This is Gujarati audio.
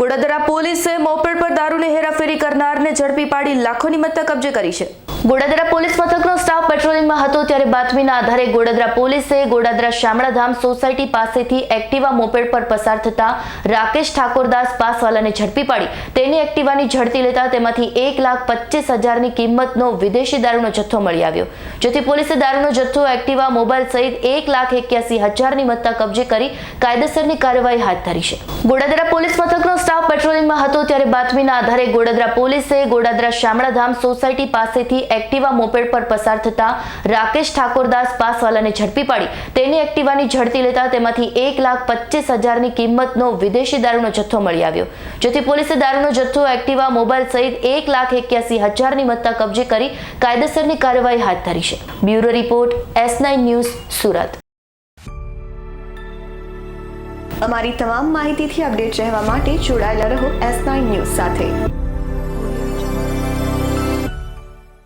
ગોડાદરા પોલીસે મોપેડ પર દારૂની હેરાફેરી કરનારને ઝડપી પાડી લાખોની મત્તા કબજે કરી છે. ગોડાદરા પોલીસ મથકનો સ્ટાફ પેટ્રોલિંગમાં હતો ત્યારે બાતમીના આધારે ગોડાદરા પોલીસે ગોડાદરા શામળાધામ સોસાયટી પાસેથી એક્ટિવા મોપેડ પર પસાર થતા રાકેશ ઠાકોરદાસ પાસવાલાને ઝડપી પાડી. તેની એક્ટિવાની ઝડપી લેતા તેમાંથી એક લાખ પચીસ હજારની કિંમતનો વિદેશી દારૂનો જથ્થો મળી આવ્યો. જેથી પોલીસે દારૂનો જથ્થો, એક્ટિવા, મોબાઈલ સહિત એક લાખ એક્યાસી હજારની મત્તા કબજે કરી કાયદેસરની કાર્યવાહી હાથ ધરી છે. ગોડાદરા પોલીસ મથકનો સ્ટાફ પેટ્રોલિંગમાં હતો ત્યારે બાતમીના આધારે ગોડાદરા પોલીસે ગોડાદરા શામળાધામ સોસાયટી પાસેથી એક્ટિવા મોપેડ પર પસાર થતા રાકેશ ઠાકોરદાસ પાસવાલાને ઝડપી પાડી. તેની એક્ટિવાની ઝડપી લેતા તેમાંથી એક લાખ પચીસ હજારની કિંમતનો વિદેશી દારૂનો જથ્થો મળી આવ્યો. જેથી પોલીસે દારૂનો જથ્થો, એક્ટિવા, મોબાઈલ સહિત એક લાખ એક્યાસી હજારની મત્તા કબજે કરી કાયદેસરની કાર્યવાહી હાથ ધરી છે. Bureau report, S nine news, Surat. અમારી તમામ માહિતીથી અપડેટ રહેવા માટે જોડાયેલા રહો એસ નાઇન ન્યૂઝ સાથે.